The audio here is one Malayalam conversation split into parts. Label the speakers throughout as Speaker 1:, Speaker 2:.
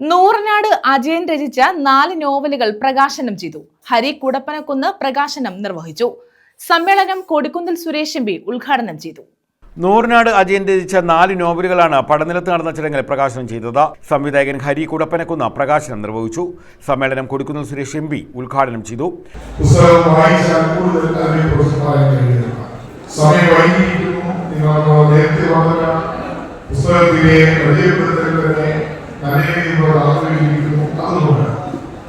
Speaker 1: നൂറനാട് അജയൻ രചിച്ച നാല് നോവലുകൾ പ്രകാശനം ചെയ്തു. ഹരി കുടപ്പനക്കുന്ന് പ്രകാശനം നിർവഹിച്ചു. സമ്മേളനം കൊടിക്കുന്നിൽ സുരേഷ് എം പി ഉദ്ഘാടനം ചെയ്തു.
Speaker 2: നൂറിനാട് അജയൻ രചിച്ച നാല് നോവലുകളാണ് പടനിലത്ത് നടന്ന ചടങ്ങിൽ പ്രകാശനം ചെയ്തത്. സംവിധായകൻ ഹരി കുടപ്പനക്കുന്ന പ്രകാശനം നിർവഹിച്ചു. സമ്മേളനം കൊടുക്കുന്ന സുരേഷ് എം പി ഉദ്ഘാടനം ചെയ്തു.
Speaker 3: പുസ്തകം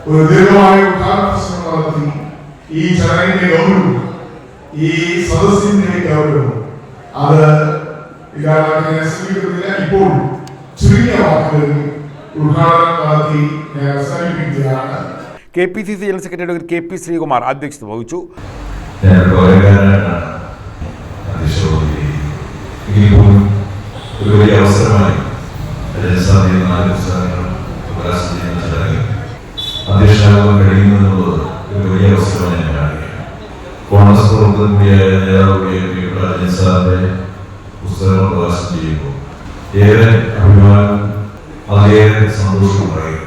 Speaker 3: ഒരു ദീർഘമായ ഉദ്ഘാടന നടത്തി. ഈ ചടങ്ങിന്റെ ഗൗരവം ഈ സദസ്സിന്റെ ഗൗരവം അത് ഇല്ലാതാക്കാൻ ശ്രമിക്കുന്നില്ല ഇപ്പോൾ ചുരുങ്ങിയ വാക്കുകളിൽ ഉദ്ഘാടനം നടത്തി ഞാൻ അവസാനിപ്പിക്കുകയാണ്.
Speaker 2: K P C C general secretary doctor K P Sreekumar അധ്യക്ഷത വഹിച്ചു.
Speaker 4: ഒരു വലിയ അവസരമായി നാല് പുസ്തകങ്ങൾ പ്രകാശനം ചെയ്യുന്ന ചടങ്ങിൽ അധ്യക്ഷനാകാൻ കഴിയുമെന്നുള്ളത് ഒരു വലിയ അവസരമായി ഞാൻ കാണുകയാണ് കോൺഗ്രസ് പ്രവർത്തകൻ കൂടിയായ നേതാവ് കൂടിയായ സന്തോഷം പറയുന്നു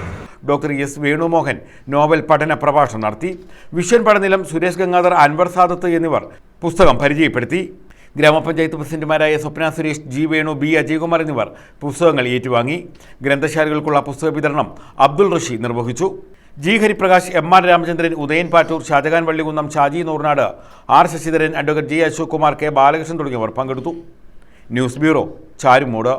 Speaker 2: ഡോക്ടർ എസ് വേണുമോഹൻ നോവൽ പഠന പ്രഭാഷണം നടത്തി വിശ്വൻ പടനിലം സുരേഷ് ഗംഗാധർ അൻവർ സാദത്ത് എന്നിവർ പുസ്തകം പരിചയപ്പെടുത്തി ഗ്രാമപഞ്ചായത്ത് പ്രസിഡന്റുമാരായ സ്വപ്ന സുരേഷ് ജി വേണു ബി അജയകുമാർ എന്നിവർ പുസ്തകങ്ങൾ ഏറ്റുവാങ്ങി ഗ്രന്ഥശാലകൾക്കുള്ള പുസ്തക വിതരണം അബ്ദുൾ റഷി നിർവഹിച്ചു. G Hariprakash M R Ramachandran Udayan Pattoor Shajahan Vallikunnam Shaji Nooranad R Sasidharan advocate G Ashok Kumar K Balakrishnan തുടങ്ങിയവർ പങ്കെടുത്തു. News bureau Charummood.